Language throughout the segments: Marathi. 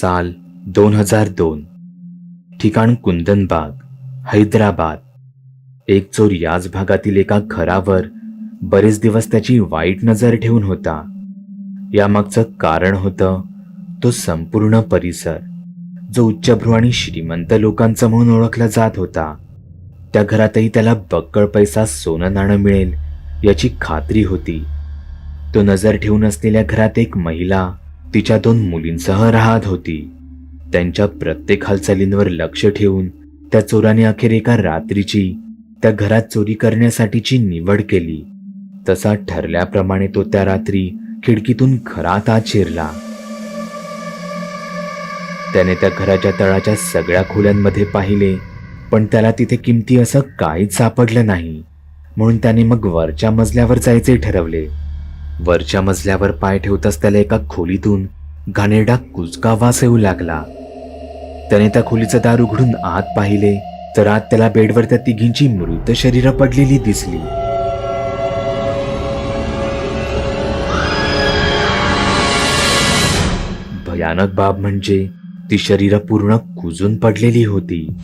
साल दोन हजार दोन. ठिकाण कुंदनबाग हैदराबाद. एक चोर याच भागातील एका घरावर बरेच दिवस त्याची वाईट नजर ठेवून होता. यामागचं कारण होतं तो संपूर्ण परिसर जो उच्चभ्रू आणि श्रीमंत लोकांचा म्हणून ओळखला जात होता. त्या घरातही त्याला बक्कळ पैसा सोनं नाणं मिळेल याची खात्री होती. तो नजर ठेवून असलेल्या घरात एक महिला तिच्या दोन मुलींसह राहत होती. त्यांच्या प्रत्येक हालचालींवर लक्ष ठेवून त्या चोराने अखेर एका रात्रीची त्या घरात चोरी करण्यासाठीची निवड केली. तसा ठरल्याप्रमाणे तो त्या रात्री खिडकीतून घरात आत शिरला. त्याने त्या घराच्या तळाच्या सगळ्या खोल्यांमध्ये पाहिले पण त्याला तिथे किमती असं काहीच सापडलं नाही. म्हणून त्याने मग वरच्या मजल्यावर जायचे ठरवले. वरच्या मजल्यावर पाय ठेवताच त्याला एका खोलीतून घाणेरडा कुचका वास येऊ लागला. त्याने त्या खोलीचं दार उघडून आत पाहिले तर आत त्याला बेडवर त्या तिघींची मृत शरीरं पडलेली दिसली. भयानक बाब म्हणजे ती शरीरं पूर्ण कुजून पडलेली होती.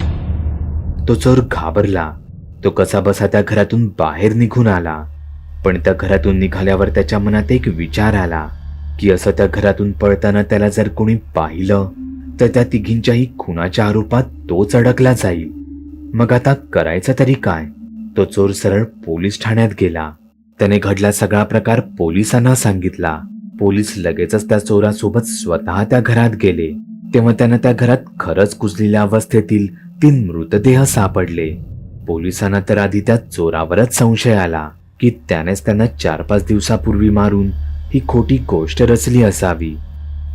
तो चोर घाबरला. तो कसा बसा त्या घरातून बाहेर निघून आला. पण त्या घरातून निघाल्यावर त्याच्या मनात एक विचार आला की असं त्या घरातून पळताना त्याला जर कोणी पाहिलं तर त्या तिघींच्याही खुनाच्या आरोपात तोच अडकला जाईल. मग आता करायचं तरी काय? तो चोर सरळ पोलीस ठाण्यात गेला. त्याने घडला सगळा प्रकार पोलिसांना सांगितला. पोलीस लगेचच त्या चोरासोबत स्वतः त्या घरात गेले. तेव्हा त्यांना त्या घरात खरंच कुजलेल्या अवस्थेतील तीन मृतदेह सापडले. पोलिसांना तर आधी त्या चोरावरच संशय आला. की त्यानेच त्यांना चार पाच दिवसापूर्वी मारून ही खोटी गोष्ट रचली असावी.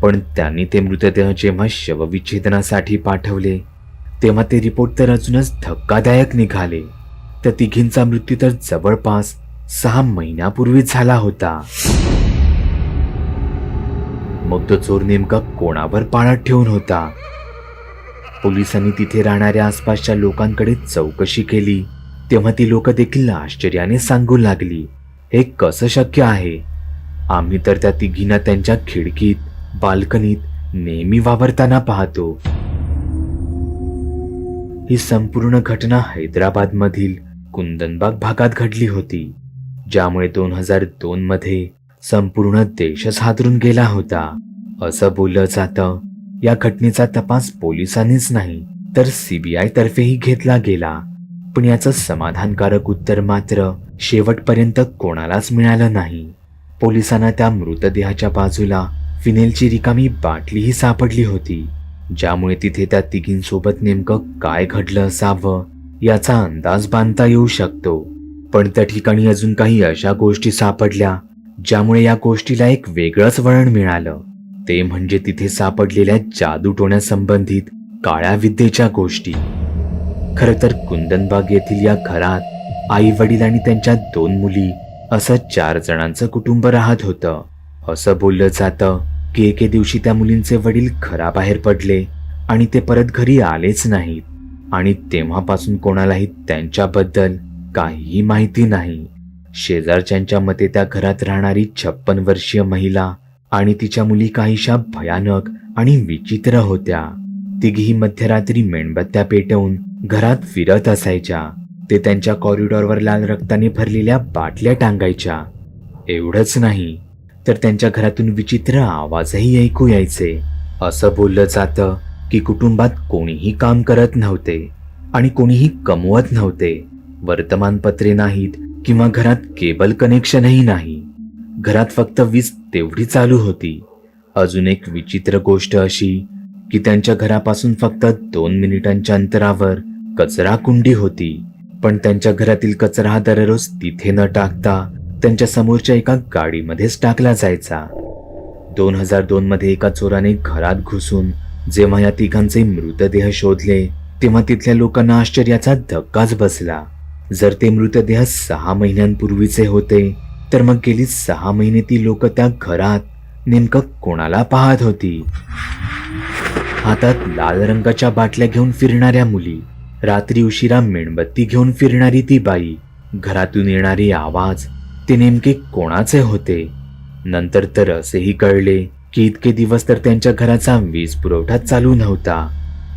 पण त्यांनी ते मृतदेह जेव्हा शवविच्छेदनासाठी पाठवले तेव्हा ते रिपोर्ट तर अजूनच धक्कादायक निघाले. त्या तिघींचा मृत्यू तर जवळपास सहा महिन्यापूर्वीच झाला होता. मग तो चोर नेमका कोणावर पाळत ठेवून होता? पोलिसांनी तिथे राहणाऱ्या आसपासच्या लोकांकडे चौकशी केली. तेव्हा ती लोक देखील आश्चर्याने सांगू लागली हे कसं शक्य आहे? आम्ही तर त्या तिघींना त्यांच्या खिडकीत बाल्कनीत नेहमी वावरताना पाहतो. ही संपूर्ण घटना हैदराबाद मधील कुंदनबाग भागात घडली होती ज्यामुळे दोन हजार दोन मध्ये संपूर्ण देशच हादरून गेला होता. असं बोललं जातं या घटनेचा तपास पोलिसांनीच नाही तर सीबीआय तर्फेही घेतला गेला. पण याचं समाधानकारक उत्तर मात्र शेवटपर्यंत कोणालाच मिळालं नाही. पोलिसांना त्या मृतदेहाच्या बाजूला फिनेलची रिकामी बाटलीही सापडली होती. ज्यामुळे तिथे त्या तिघींसोबत नेमकं काय घडलं असावं याचा अंदाज बांधता येऊ शकतो. पण त्या ठिकाणी अजून काही अशा गोष्टी सापडल्या ज्यामुळे या गोष्टीला एक वेगळंच वळण मिळालं. ते म्हणजे तिथे सापडलेल्या जादूटोण्यासंबंधित काळ्या विद्येच्या गोष्टी. खरं तर कुंदनबाग येथील या घरात आई वडील आणि त्यांच्या दोन मुली असं चार जणांचं कुटुंब राहत होतं. असं बोललं जातं की एके दिवशी त्या मुलींचे वडील घराबाहेर पडले आणि ते परत घरी आलेच नाहीत. आणि तेव्हापासून कोणालाही त्यांच्याबद्दल काहीही माहिती नाही. शेजारच्यांच्या मते त्या घरात राहणारी छप्पन वर्षीय महिला आणि तिच्या मुली काहीशा भयानक आणि विचित्र होत्या. तिघी मध्यरात्री मेणबत्त्या पेटवून घरात फिरत असायच्या. ते त्यांच्या कॉरिडॉरवर लाल रक्ताने भरलेल्या बाटल्या टांगायच्या. एवढंच नाही तर त्यांच्या घरातून विचित्र आवाजही ऐकू यायचे. असं बोललं जातं की कुटुंबात कोणीही काम करत नव्हते आणि कोणीही कमवत नव्हते. वर्तमानपत्रे नाहीत किंवा घरात केबल कनेक्शनही नाही. घरात फक्त वीज तेवढी चालू होती. अजून एक विचित्र गोष्ट अशी की त्यांच्या घरापासून फक्त दोन मिनिटांच्या अंतरावर कचरा कुंडी होती. पण त्यांच्या घरातील कचरा दररोज तिथे न टाकता त्यांच्या समोरच्या एका गाडीमध्येच टाकला जायचा. दोन हजार दोन मध्ये एका चोराने घरात घुसून जेव्हा या तिघांचे मृतदेह शोधले तेव्हा तिथल्या लोकांना आश्चर्याचा धक्काच बसला. जर ते मृतदेह सहा महिन्यांपूर्वीचे होते तर मग गेली सहा महिने ती लोक त्या घरात नेमकं कोणाला पाहत होती? हातात लाल रंगाच्या बाटल्या घेऊन फिरणाऱ्या मुली रात्री उशिरा मेणबत्ती घेऊन फिरणारी ती बाई घरातून येणारे आवाज ते नेमके कोणाचे होते? नंतर तर असेही कळले की इतके दिवस तर त्यांच्या घराचा वीज पुरवठा चालू नव्हता.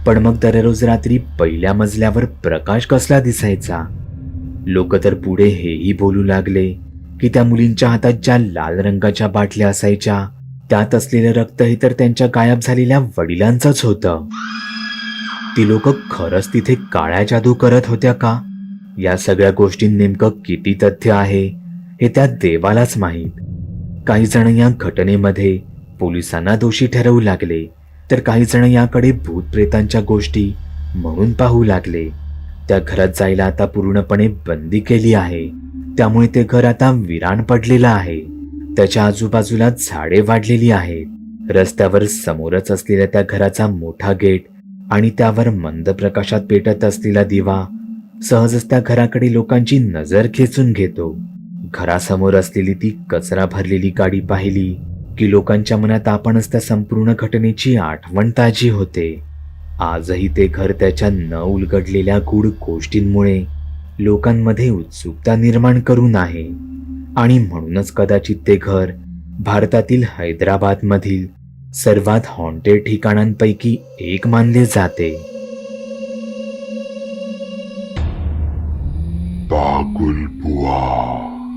पण मग दररोज रात्री पहिल्या मजल्यावर प्रकाश कसला दिसायचा? लोक तर पुढे हेही बोलू लागले की त्या मुलींच्या हातात ज्या लाल रंगाच्या बाटल्या असायच्या त्यात असलेलं रक्त हे तर त्यांच्या गायब झालेल्या वडिलांचंच होतं. ती लोक खरंच तिथे काळ्या जादू करत होत्या का? या सगळ्या गोष्टी नेमकं किती तथ्य आहे हे त्या देवालाच माहीत. काही जण या घटनेमध्ये पोलिसांना दोषी ठरवू लागले तर काही जण याकडे भूतप्रेतांच्या गोष्टी म्हणून पाहू लागले. त्या घरात जायला आता पूर्णपणे बंदी केली आहे. त्यामुळे ते घर आता विराण पडलेलं आहे. त्याच्या आजूबाजूला झाडे वाढलेली आहेत. रस्त्यावर समोरच असलेल्या त्या घराचा मोठा गेट आणि त्यावर मंद प्रकाशात पेटत असलेला दिवा सहजच त्या घराकडे लोकांची नजर खेचून घेतो. घरासमोर असलेली ती कचरा भरलेली गाडी पाहिली की लोकांच्या मनात आपणच त्या संपूर्ण घटनेची आठवण ताजी होते. आजही ते घर त्याच्या न उलगडलेल्या गूढ गोष्टींमुळे लोकांमध्ये उत्सुकता निर्माण करून आहे. आणि म्हणूनच कदाचित ते घर भारतातील हैदराबादमधील सर्वात हॉन्टेड ठिकाणांपैकी एक मानले जाते. बागुल बुवा.